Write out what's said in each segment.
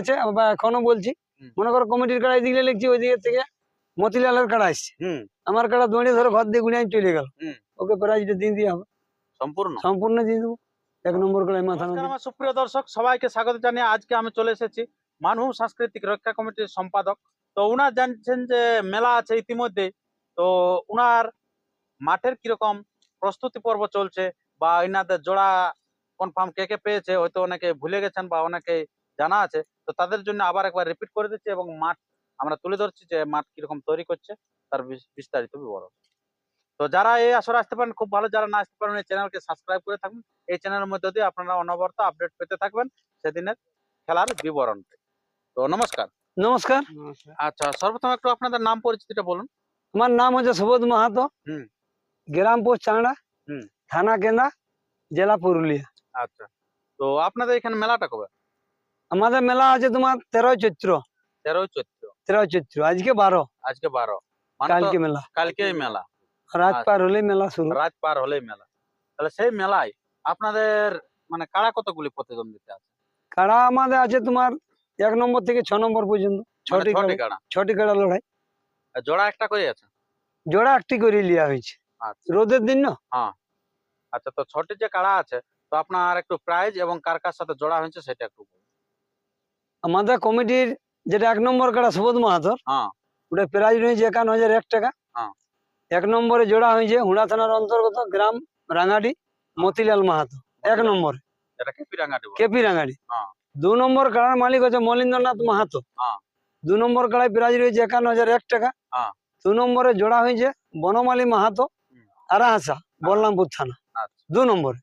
আছে বা এখনও বলছি। মনে করো কমিটির কাড়া এদিকে লিখছি ওই দিকে থেকে মতিলালের কাড়া আসছে আমার কাড়া দৌড়ে ধরে ঘর দিয়ে গুলিয়ে চলে গেল। ওকে প্রাইজটা দিয়ে দিয়ে হবে। সম্পূর্ণ? সম্পূর্ণ দিয়ে দেবো। এক নম্বর কাড়ায় মাথা আমার সুপ্রিয় দর্শক সবাইকে স্বাগত জানিয়ে আজকে আমি চলে এসেছি মানভূম সাংস্কৃতিক রক্ষা কমিটির সম্পাদক। তো উনার জানছেন যে মেলা আছে ইতিমধ্যে তো উনার মাঠের কীরকম প্রস্তুতি পর্ব চলছে বা ইনাদের জোড়া কনফার্ম কে কে পেয়েছে হয়তো অনেকে ভুলে গেছেন বা অনেকে জানা আছে তো তাদের জন্য আবার একবার রিপিট করে দিচ্ছি এবং মাঠ আমরা তুলে ধরছি যে মাঠ কীরকম তৈরি করছে তার বিস্তারিত বিবরণ। তো যারা এই আসরে আসতে পারেন খুব ভালো যারা না আসতে পারেন এই চ্যানেলকে সাবস্ক্রাইব করে থাকুন। এই চ্যানেলের মধ্যে দিয়ে আপনারা অনবরত আপডেট পেতে থাকবেন সেদিনের খেলার বিবরণ তো নমস্কার। নমস্কার। আচ্ছা সর্বপ্রথম একটু আপনাদের নাম পরিচিতিটা বলুন। আমার নাম হচ্ছে সুবোধ মাহাতো। হুম। গ্রাম পোস্ট চাংড়া। থানা কেন্দা জেলা পুরুলিয়া। আচ্ছা। তো আপনাদের এখানে মেলাটা কবে? আমাদের মেলা আছে তোমার তেরোই চৈত্র। তেরোই চৈত্র। তেরোই চৈত্র আজকে বারো। আজকে বারো। মানে কালকে মেলা। কালকেই মেলা। রাত আচ্ছা। পার হলেই মেলা শুরু। রাত পার হলেই মেলা। তাহলে সেই মেলায় আপনাদের মানে কারা কতগুলি প্রতিদ্বন্দ্বিতা আছে? কাড়া আমাদের আছে তোমার এক নম্বর থেকে ছ নম্বর পর্যন্ত। মানে ছটি কাড়া- ছটি কাড়া লড়াই? জোড়া একটা করে আছে? জোড়া একটি করে লিয়া হয়েছে। আচ্ছা। রোদের দিন না? হ্যাঁ। আচ্ছা তো ছটি যে কাড়া আছে তো আপনার একটু প্রাইজ এবং কার কার সাথে জোড়া হয়েছে সেটা একটু বলুন। আমাদের কমিটির যেটা এক নম্বর কাড়া সুবোধ মাহাতর হ্যাঁ। ওটা প্রাইজ রয়েছে একান্ন হাজার এক টাকা। হ্যাঁ। এক নম্বরে জোড়া হয়েছে হুড়া থানার অন্তর্গত গ্রাম রাঙাটি মতিলাল মাহাতো। এক নম্বরে। কেপি রাঙাটি হ্যাঁ। দু নম্বর কাড়ার মালিক হচ্ছে মলিন্দ্রনাথ মাহাতো। হ্যাঁ। দু নম্বর কাড়ায় প্রাইজ রয়েছে একান্ন হাজার এক টাকা। হ্যাঁ। দু নম্বরে জোড়া হয়েছে বনমালী মাহাতো। আরাহাসা বলরামপুর থানা। আচ্ছা। দু নম্বরে।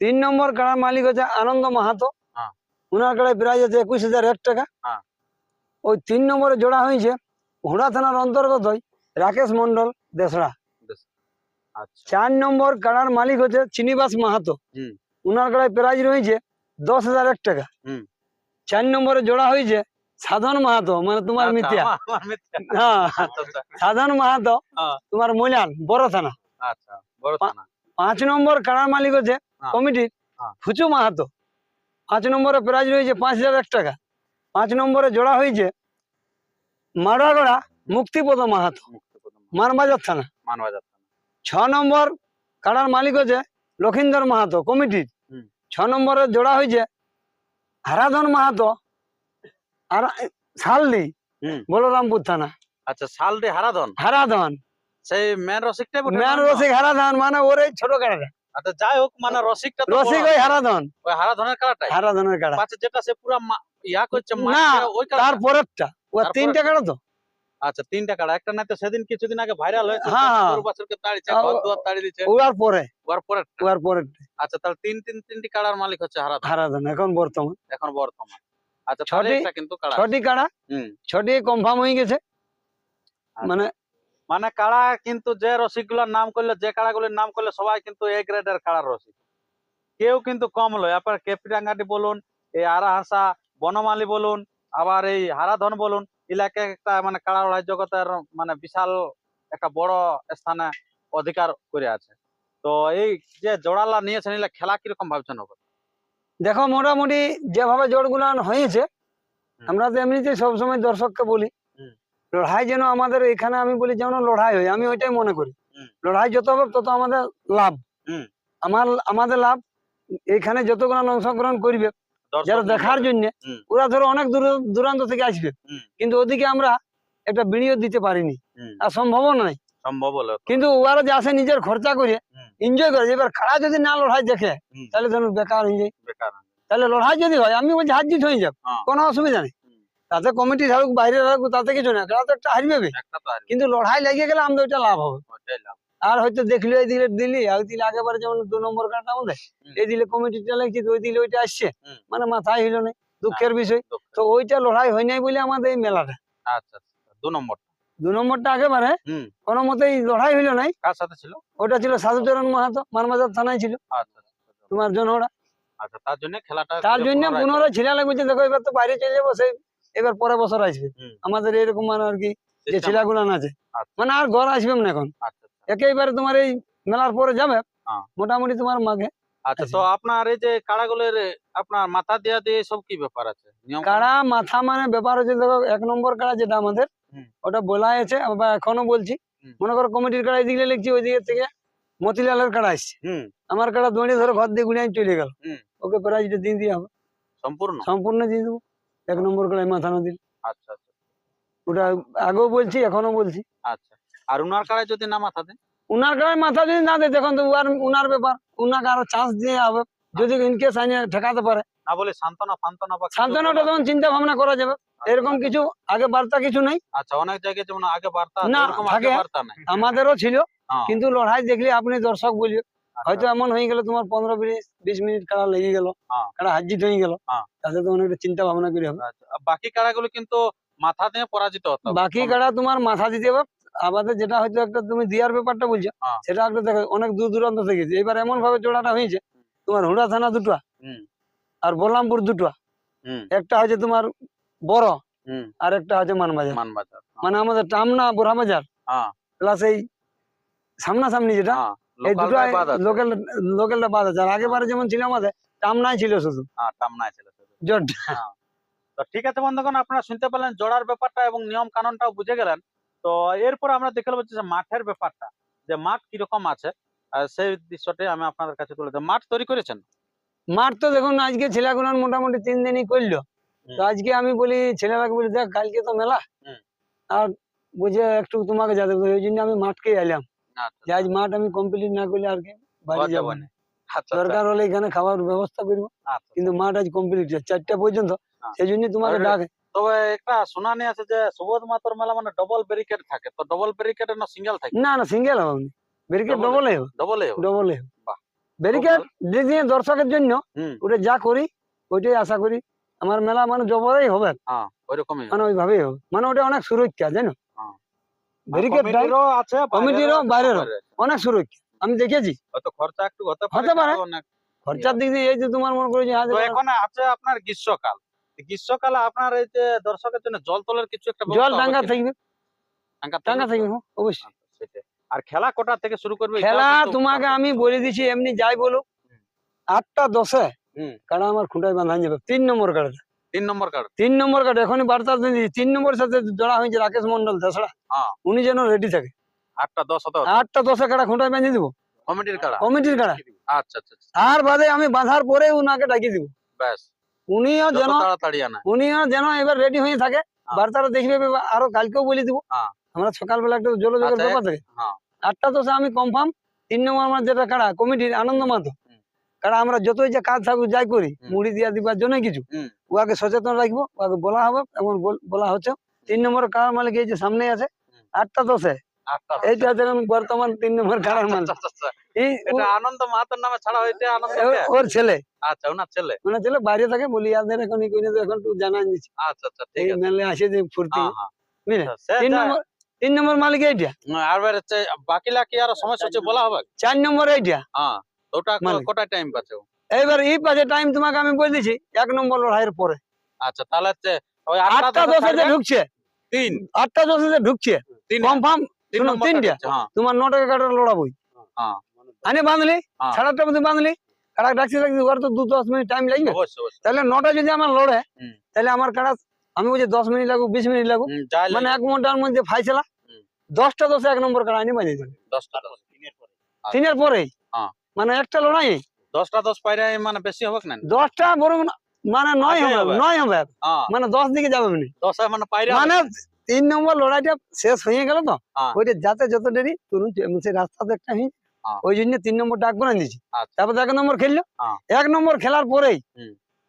তিন নম্বর কাড়ার মালিক হচ্ছে আনন্দ মাহাতো। হ্যাঁ। উনার কাড়ায় প্রাইজ আছে একুশ হাজার এক টাকা হ্যাঁ। ওই তিন নম্বরে জোড়া হয়েছে হুড়া থানার অন্তর্গত রাকেশ মন্ডল দেশড়া আচ্ছা চার নম্বর কাড়ার মালিক হচ্ছে চিনিবাস মাহাতো। উনার কাড়ায় প্রাইজ রয়েছে দশ হাজার এক টাকা। চার নম্বরে জোড়া হয়েছে সাধন মাহাতো মানে তোমার আচ্ছা, মিথ্যা। হ্যাঁ আচ্ছা, আচ্ছা, সাধন মাহাতো হ্যাঁ। তোমার মৈলান বড় থানা পাঁচ নম্বর কাড়ার মালিক হচ্ছে হ্যাঁ। কমিটির হ্যাঁ। ফুচু মাহাতো পাঁচ নম্বরে প্রাইজ রয়েছে পাঁচ হাজার এক টাকা। পাঁচ নম্বরে জোড়া হয়েছে মারাগড়া মুক্তিপদ মাহাতো মানবাজার থানা। মানবাজার থানা। ছ নম্বর কাড়ার মালিক হচ্ছে লক্ষিন্দর মাহাতো কমিটির। ছ নম্বরে জোড়া হয়েছে হারাধন মাহাতো আর শালদি হুম। বলরামপুর থানা। আচ্ছা শালডি হারাধন? হারাধন। সেই ম্যান রসিকটাই বটে মেন না? রসিক হারাধন মানে ওর এই ছোট কাড়াটা আচ্ছা যাই হোক মানে রসিকটা রসিক ওই হারাধন। ওই হারাধনের কালাটাই হারাধনের কাড়া। পাচ্ছে যেটা সে পুরা মা- ইয়া করছে না, ওই কালাটা? ও তিনটা কাড়া তো। আচ্ছা তিনটা কাড়া। একটা নাই তো সেদিন কিছুদিন আগে ভাইরাল হয়েছে হ্যাঁ। গরু বাছুরকে তাড়িয়েছে আ- ঘর দুয়ার তাড়িয়ে দিচ্ছে ওর পরে। ওর পরে ওর পরেরটা। আচ্ছা তাহলে তিন তিন তিনটি কাড়ার মালিক হচ্ছে হারাধন। হারাধন এখন বর্তমান। এখন বর্তমান। আচ্ছা ছটি- কিন্তু কাড়া ছটি কাড়া। হুম। ছটি কনফার্ম হয়ে গেছে। আচ্ছা। মানে মানে কাড়া কিন্তু যে রসিকগুলার নাম করলে যে কাড়াগুলির নাম করলে সবাই কিন্তু এ গ্রেডের কাড়ার রসিক। কেউ কিন্তু কম লয় আপনার কেপিরাঙ্গাটি বলুন এই আরাহাসা বনমালী বলুন আবার এই হারাধন বলুন এলাকা একটা মানে কাড়া লড়াই জগতের মানে বিশাল একটা বড় স্থানে অধিকার করে আছে। তো এই যে জোড়ালা নিয়েছেন এগুলা খেলা কীরকম ভাবছেন হবে দেখো মোটামুটি যেভাবে জোড়গুলো হয়েছে আমরা তো এমনিতে সবসময় দর্শককে বলি। লড়াই যেন আমাদের এখানে আমি বলি যেন লড়াই হয় আমি ওইটাই মনে করি। লড়াই যত হবে তত আমাদের লাভ। আমার আমাদের লাভ এখানে যতগুলো অংশগ্রহণ করবে যারা দেখার জন্য ওরা ধরো অনেক দূর দূরান্ত থেকে আসবে। কিন্তু ওদিকে আমরা একটা ভিডিও দিতে পারিনি। আর সম্ভবও নয়। সম্ভব কিন্তু ওরা যে আসে নিজের খরচা করে এনজয় করে এবার খাড়া যদি না লড়াই দেখে তাহলে ধরুন বেকার হয়ে যায়। তাহলে লড়াই যদি হয় আমি বলছি হার জিত হয়ে যাবে হ্যাঁ। কোনো অসুবিধা নেই। তাতে কমিটি থাকুক বাইরে থাকুক তাতে কিছু না খেলা তো একটা হারবে কিন্তু লড়াই লেগে গেলে আমাদের ওইটা লাভ হবে। আর হয়তো দেখলি এই দিলে দিলি আর দিলে আগেবারে যেমন দু নম্বর কাটা আমাদের এই দিলে কমিটিটা লাগছে ওই দিলে ওইটা আসছে। মানে মাথায় হইল না দুঃখের বিষয়। তো ওইটা লড়াই হয় নাই বলে আমাদের এই মেলাটা। আচ্ছা আচ্ছা দু নম্বর দু নম্বরটা আগেবারে কোনো মতেই লড়াই হইল নাই। কার সাথে ছিল? ওটা ছিল সাধুচরণ মাহাতো মানবাজার থানায় ছিল। আচ্ছা আচ্ছা, তোমার জনহরা আচ্ছা তার জন্য খেলাটা তার জন্য পুনরায়- পুনরায় ছিলা লাগছে দেখো এবার তো বাইরে চলে যাব সেই এবার পরে বছর আসবে। আমাদের এরকম মানে আর কি যে system ছিলাগুলো আছে আচ্ছা। মানে আর ঘর আসবে না এখন। আচ্ছা আচ্ছা। একেবারে তোমার এই মেলার পরে যাবে। মোটামুটি তোমার মাঘে আচ্ছা তো আপনার এই যে কাড়াগুলোর আপনার মাথা দেওয়া দিয়ে সব কি ব্যাপার আছে? কাড়া মাথা মানে ব্যাপার হচ্ছে দেখো এক নম্বর কাড়া যেটা আমাদের ওটা বলা আছে বা এখনও বলছি। মনে করো কমিটির কাড়া এদিকে লিখছি ওই দিকে থেকে মতিলালের কাড়া আসছে। আমার কাড়া দড়ি ধরে ঘর দিয়ে গুড়িয়ে চলে গেল। ওকে প্রাইজটা দিয়ে দিয়ে হবে সম্পূর্ণ? সম্পূর্ণ দিয়ে দেবো। এক নম্বর কাড়ায় মাথা না দিল। আচ্ছা আচ্ছা। ওটা আগেও বলছি এখনও বলছি। আচ্ছা। আর উনার কাড়ায় যদি না মাথা উনার কাড়ায় মাথা যদি না দেয় তখন তো উনার উনার ব্যাপার। উনাকে আরও চান্স দিয়ে হবে। যদি ইনকেস আইনে ঠেকাতে পারে। না বলে সান্ত্বনা ফান্তনা বা সান্ত্বনাটা তখন চিন্তা ভাবনা করা যাবে। এরকম কিছু আগে বার্তা কিছু নেই। আচ্ছা অনেক জায়গায় যেমন আগে বার্তা না, আগে বার্তা নাই। আমাদেরও ছিল। হ্যাঁ, কিন্তু লড়াই দেখলে আপনি দর্শক আচ্ছা, হয়তো এমন হয়ে গেল তোমার পনেরো মিনিট বিশ মিনিট কারা লেগে গেল হ্যাঁ। কারা হাজিত হয়ে গেল হ্যাঁ। তাতে তো অনেকটা চিন্তা ভাবনা করে হবে। আচ্ছা। বাকি কাড়াগুলো কিন্তু মাথা দিয়ে পরাজিত হতে। বাকি কারা তোমার মাথা দিতে হবে আমাদের যেটা হয়তো একটা তুমি দিয়ার ব্যাপারটা বলছো হ্যাঁ। সেটা একটা দেখো অনেক দূর দূরান্ত থেকে এবার এমন ভাবে জোড়াটা হয়েছে তোমার হুড়া থানা দুটো আর বলরামপুর দুটো একটা হচ্ছে তোমার বড় হুম। আর একটা হচ্ছে মানবাজার। মানবাজার মানে আমাদের টামনা বোরা বাজার হ্যাঁ। প্লাস এই সামনাসামনি যেটা এই দুটো লোকালটাই বাদ আছে। লোকাল লোকালটা বাদ আছে। আর আগেবারে যেমন ছিল আমাদের টামনাই ছিল শুধু। হ্যাঁ টামনায় ছিল শুধু। জট। তো ঠিক আছে বন্ধুগণ আপনারা শুনতে পেলেন জোড়ার ব্যাপারটা এবং নিয়ম কানুনটাও বুঝে গেলেন। তো এরপর আমরা দেখে নেব যে মাঠের ব্যাপারটা যে মাঠ কীরকম আছে। সেই দৃশ্যটাই আমি আপনাদের কাছে তুলে দেব মাঠ তৈরি করেছেন? মাঠ তো দেখুন আজকে ছেলেগুলার মোটামুটি তিন দিনই করল। তো আজকে আমি বলি ছেলেরাকে বলি দেখ কালকে তো মেলা। আর বুঝে একটু তোমাকে যাতে ওই জন্য আমি মাঠকেই এলাম। যে আজ মাঠ আমি কমপ্লিট না করলে আর কি বাড়ি যাব যাব না। দরকার হলে এখানে খাবার ব্যবস্থা করব। কিন্তু মাঠ আজ কমপ্লিট চারটা পর্যন্ত। সেই জন্য তোমাকে ডাকে। তবে একটা শুনানি আছে যে সুবোধ মাতর মেলা মানে ডবল ব্যারিকেড থাকে। তো ডবল ব্যারিকেড না সিঙ্গেল থাকে? না না সিঙ্গেল হবে ব্যারিকেড Double? ডবলই হবে। ডবলে হবে। ব্যারিকেড দিয়ে দর্শকের জন্য ওটা যা করি ওইটাই আশা করি। আমার মেলা মানে হবে। হ্যাঁ ওইরকমই মানে ওইভাবেই হবে। মানে ওটা অনেক সুরক্ষা জানো। ব্যারিকেড কমিটিরও আছে কমিটিরও, বাইরেরও। অনেক সুরক্ষা আমি দেখেছি খরচা একটু হতে হতে পারে। খরচার দিক দিয়ে এই যে তোমার মনে করো যে আজ তো এখন আছে আপনার গ্রীষ্মকাল গ্রীষ্মকালে আপনার এই যে দর্শকের জন্য জল তলের কিছু একটা জল কি? থাকবে থাকবে? হ্যাঁ, অবশ্যই আচ্ছা। আর খেলা কোটা থেকে শুরু করবে খেলা তোমাকে আমি বলে দিছি এমনি যাই বলো আটটা দশে। কাড়া আমার খুঁটায় বাঁধা যাবে তিন নম্বর কাড়া হবে। তিন নম্বর কার্ড। তিন নম্বর কার্ড এখনই বার্তা তিন নম্বর সাথে জড়া হয়েছে রাকেশ মন্ডল হ্যাঁ। উনি যেন রেডি থাকে। আটটা দশ হতে আটটা দশে কাড়া খুঁটায় বেঁধে দিব। কমিটির কাড়া কমিটির কাড়া আচ্ছা আচ্ছা আচ্ছা, বাদে আমি বাঁধার পরে উনাকে ডাকি দিব। ব্যাস। উনিও যেন তাড়াতাড়ি আনা। উনিও যেন এবার রেডি হয়ে থাকে। হ্যাঁ। বার্তাটা দেখবে আরও কালকেও বলে দিব। হ্যাঁ। আমরা সকালবেলা একটা আচ্ছা, ব্যাপার থাকে। আটটা দশে আমি কনফার্ম তিন নম্বর আমার যেটা কাড়া কমিটির আনন্দ মাতো হুম। কারণ আমরা যতই যে কাজ থাকুক যাই করি। মুড়ি দিয়া দিবার জন্য কিছু। ওকে সচেতন রাখব ওকে বলা হবে এবং বলা হচ্ছে। তিন নম্বর কাড়ার মালিক এই যে সামনে আছে আটটা দশে এইটা হচ্ছে বর্তমান তিন নম্বর মালিক। আনন্দ মাহাতোর নামে ছাড়া হইতে আনন্দ ওর ছেলে। আচ্ছা ওনার ছেলে। ছেলে বাইরে থাকে বলি ইয়াদের এখন এই কইনে এখন একটু জানাই দিচ্ছি আচ্ছা আচ্ছা ঠিক আছে। মেলে আসে যে ফুর্তি। বুঝলে? আচ্ছা, তিন নম্বর তিন নম্বর মালিক এইটা। আর বাকিলা কি আর সমস্যা হচ্ছে বলা হবে? চার নম্বর এইটা। হ্যাঁ ওটা ক- মালিক। টাইম পাচ্ছে? এইবার এই পাশে টাইম তোমাকে আমি বলে দিছি এক নম্বর লড়াইয়ের পরে। আচ্ছা তাহলে ওই আটটা দশে যে ঢুকছে তিন। আটটা দশে যে ঢুকছে তিন। কনফার্ম তিন নম্বর তিনটা। হ্যাঁ। তোমার ন টাকা কাটার লড়াবই। হ্যাঁ। আনে বাঁধলি হ্যাঁ। সাড়ে আটটার মধ্যে বাঁধলি কাটা ডাকছি ডাকছি ওর তো দু দশ মিনিট টাইম লাগবে। তাহলে নটা যদি আমার লড়ে তাহলে আমার কাটা আমি বলছি দশ মিনিট লাগুক বিশ মিনিট লাগুক মানে এক ঘণ্টার মধ্যে ফাইসলা। দশটা দশে এক নম্বর কাটা আনি বাজিয়ে দেবে। তিনের পরে। মানে একটা লড়াই দশটা দশ পাইরে মানে বেশি হবে না? দশটা না- মানে নয় হবে। নয় হবে। হ্যাঁ। মানে দশ দিকে যাবে না দশে মানে পাইরে মানে তিন নম্বর লড়াইটা শেষ হয়ে গেল তো? হ্যাঁ। ওইটা যাতে যত দেরি তুরুন সে রাস্তাতে একটা হয়ে হ্যাঁ। ওই জন্য তিন নম্বর ডাক বানাই দিয়েছি। আচ্ছা। তারপর এক নম্বর খেললো। এক নম্বর খেলার পরেই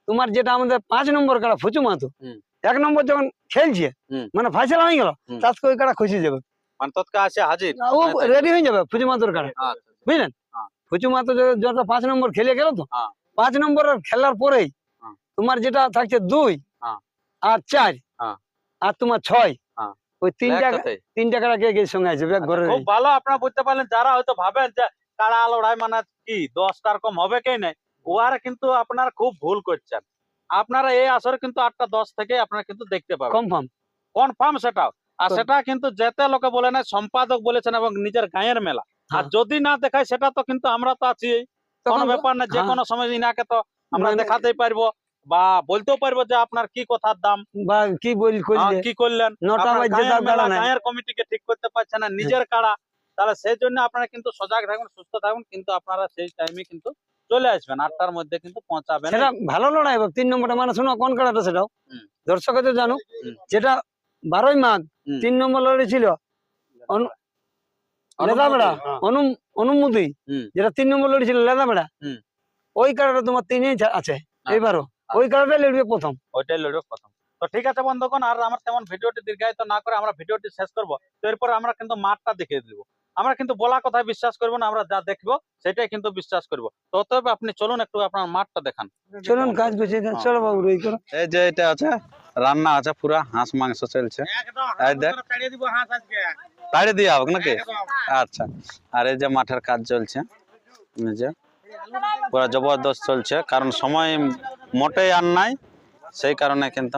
তোমার যেটা আমাদের পাঁচ নম্বর কাড়া ফুচু মাতো এক নম্বর যখন খেলছে মানে ফাইসলা হয়ে গেল। তাতে ওই কাড়া খুশি যাবে। মানে তৎকা আছে হাজির। ও মানে রেডি হয়ে যাবে ফুচু মাতোর কাড়া। আচ্ছা। বুঝলেন? ফুচু মাতো যে- যত পাঁচ নম্বর খেলে গেল তো হ্যাঁ। পাঁচ নম্বরের খেলার পরেই হ্যাঁ। তোমার যেটা থাকছে দুই হ্যাঁ। আর চার। আর তোমার ছয়। ওই। তিন কে কে সঙ্গে আছে ব্যাগ ঘরে খুব ভালো আপনারা বুঝতে পারলেন যারা হয়তো ভাবেন যে কাড়া লড়াই মানে কি দশটার কম হবে কে নাই ওয়ারা কিন্তু আপনারা খুব ভুল করছেন আপনারা এই আসরে কিন্তু আটটা দশ থেকে আপনারা কিন্তু দেখতে পাবেন কনফার্ম কনফার্ম সেটাও আর সেটা কিন্তু যেতে লোকে বলে না সম্পাদক বলেছেন এবং নিজের গায়ের মেলা আর হ্যাঁ। যদি না দেখায় সেটা তো কিন্তু আমরা তো আছি। কোনো ব্যাপার না যে হ্যাঁ। কোনো সময় ইনাকে তো আমরা দেখাতেই পারব বা বলতেও পারব যে আপনার কি কথার দাম। বা কি বল কি করলেন? গাঁয়ের কমিটিকে ঠিক করতে পারছে না নিজের কাড়া। তাহলে সেই জন্য আপনারা কিন্তু সজাগ থাকুন সুস্থ থাকুন কিন্তু আপনারা সেই টাইমে কিন্তু চলে আসবেন আটটার মধ্যে কিন্তু পৌঁছাবেন। সেটা ভালো লড়াই হবে তিন নম্বরটা মানে শোনো কোন কাড়াটা সেটাও। দর্শকে তো জানো যেটা বারোই মাঘ তিন নম্বর লড়াই ছিল। হ্যাঁ। অনুমতি? যেটা তিন নম্বর লড়ি ছিল ওই কাড়াটা তোমার তিনেই আছে আচ্ছা। এইবারও। ওই কাড়াটা লড়বে প্রথম। ওইটাই লড়বে প্রথম। তো ঠিক আছে বন্ধুগণ আর আমার তেমন ভিডিওটি দীর্ঘায়িত না করে আমরা ভিডিওটি শেষ করব। তো এরপর আমরা কিন্তু মাঠটা দেখিয়ে দিব। আমরা কিন্তু বলা কথায় বিশ্বাস করব না আমরা যা দেখব সেটাই কিন্তু বিশ্বাস করব। তো অতএব আপনি চলুন একটু আপনার মাঠটা দেখান। চলুন কাজ করছে চলো বাবু এই যে এটা আছে। রান্না আছে পুরা হাঁস মাংস চলছে। তাড়িয়ে দিয়ে হোক নাকি? আচ্ছা। আর এই যে মাঠের কাজ চলছে যে পুরা জবরদস্ত চলছে কারণ সময় মোটেই আর নাই সেই কারণে কিন্তু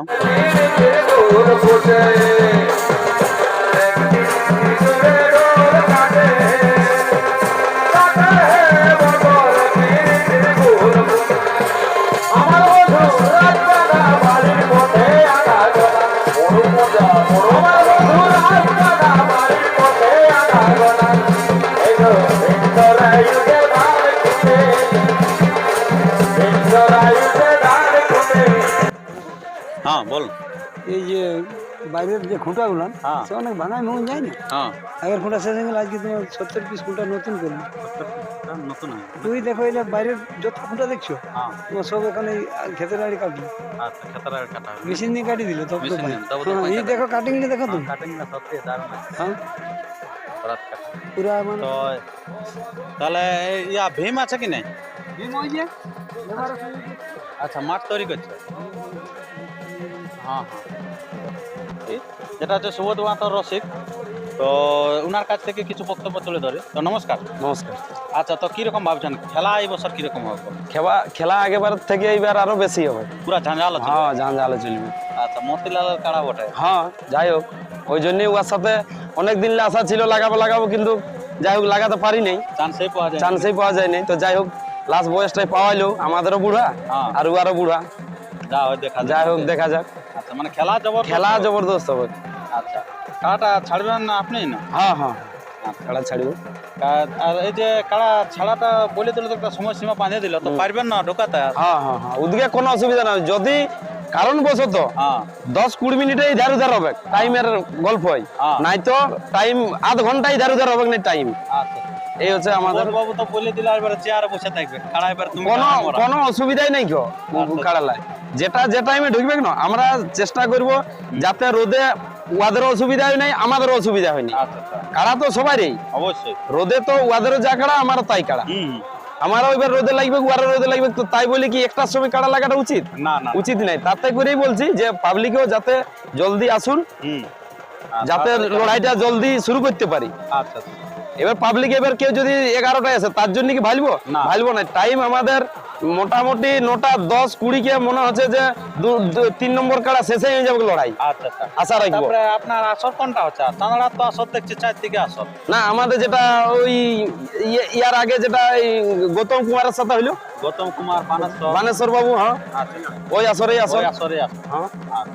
হ্যাঁ বল। এই যে বাইরের যে খুঁটাগুলো হ্যাঁ। সে অনেক ভাঙায় মন যায় না? হ্যাঁ। আগের খুঁটা শেষ হয়ে গেলে আজকে তোমার সত্তর পিস খুঁটা নতুন করল। নতুন তুই দেখো এই বাইরের যত খুঁটা দেখছ হ্যাঁ। তোমার সব এখানে খেতের বাড়ি কাটলো। আচ্ছা মেশিন দিয়ে কাটি দিল তব হ্যাঁ, এই দেখো কাটিং নিয়ে দেখো কাটিং না সত্যি দারুণ হ্যাঁ। পুরা মানে তাহলে ইয়া ভীম আছে কি নাই? ভীম ওই যে আচ্ছা মাঠ তৈরি করছে। হ্যাঁ যেটা হচ্ছে সুবোধ মাতার রসিক তো ওনার কাছ থেকে কিছু বক্তব্য তুলে ধরে। তো নমস্কার। নমস্কার। আচ্ছা তো কীরকম ভাবছেন? খেলা এই বছর কীরকম হবে খেলা খেলা আগেবার থেকে এইবার আরও বেশি হবে। পুরা ঝাঁঝাল হ্যাঁ জালে চলবে। আচ্ছা মতিলালের কাড়া বটে? হ্যাঁ যাই হোক ওই জন্যই ওর সাথে অনেক দিন আশা ছিল লাগাবো লাগাবো কিন্তু যাই হোক লাগাতে পারি নাই। চান্সই পাওয়া যায়। চান্সই পাওয়া যায় নাই। তো যাই হোক লাস্ট বয়সটাই পাওয়াইলো আমাদেরও বুড়া হ্যাঁ। আর আরও বুড়া। যা হয় দেখা যাই হোক দেখা যাক। আচ্ছা মানে খেলা জবর খেলা জবরদস্ত হবে। আচ্ছা কাড়াটা ছাড়বেন না আপনি না? হ্যাঁ হ্যাঁ। খেলা ছাড়িব? আর এই যে কাড়া ছাড়াটা বলে দিলে তো একটা সময়সীমা বাঁধে দিল তো পারবেন না ঢোকাতে? হ্যাঁ হ্যাঁ হ্যাঁ। ওদিকে কোনো অসুবিধা নাই। যদি কারণবশত হ্যাঁ। দশ কুড়ি মিনিটে ইধার উধার হবে টাইমের গল্প হয়। হ্যাঁ। নাই তো টাইম আধ ঘণ্টা ইধার উধার হবে না টাইম? আচ্ছা। এই হচ্ছে আমাদের বাবু তো বলে দিলে এবারে চেয়ারে বসে থাকবে। তুমি কোনো কোনো অসুবিধাই নাই কেউ আচ্ছা। কাড়ালায় যেটা যে টাইমে ঢুকবে না আমরা চেষ্টা করব যাতে রোদে ওয়াদেরও অসুবিধা হয় নাই আমাদেরও অসুবিধা হয়নি আচ্ছা আচ্ছা। কাড়া তো সবারই। অবশ্যই। রোদে তো ওয়াদেরও যা কাড়া আমারও তাই কাড়া। আমারও এবার রোদে লাগবে ওয়ারও রোদে লাগবে তো তাই বলে কি একটার সময় কাড়া লাগাটা উচিত? না না। উচিত নাই। তাতে করেই বলছি যে পাবলিকেও যাতে জলদি আসুন যাতে লড়াইটা জলদি শুরু করতে পারি। আচ্ছা। এবার পাবলিক এবার কেউ যদি এগারোটায় আসে তার জন্য কি ভালবো? না। ভালবো না। টাইম আমাদের মোটামুটি নটা দশ কুড়ি কে মনে হচ্ছে যে তিন নম্বর কাড়া শেষে হয়ে যাবে লড়াই। আচ্ছা আচ্ছা। আশা রাখব। আপনার আসর কোনটা হচ্ছে? তাঁরা তো আসর দেখছি থেকে আসর। না আমাদের যেটা ওই ইয়ে- ইয়ার আগে যেটা এই গৌতম কুমারের সাথে হইল। গৌতম কুমার বানেশ্বর। বানেশ্বর বাবু হ্যাঁ। আচ্ছা ওই আসরে। আসর আসরে আসর। হ্যাঁ।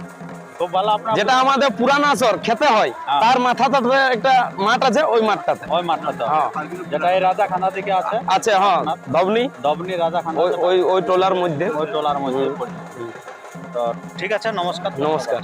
যেটা আমাদের পুরানা আসর খেতে হয়। হ্যাঁ। তার মাথাটাতে একটা মাঠ আছে ওই মাঠটাতে। ওই মাঠটাতে হ্যাঁ। যেটা এই রাজা খানা থেকে আছে? আছে হ্যাঁ ধবনি ধবনি রাজা খানা ওই ওই ওই টোলার মধ্যে। ওই টোলার মধ্যে তো ঠিক আছে নমস্কার। নমস্কার।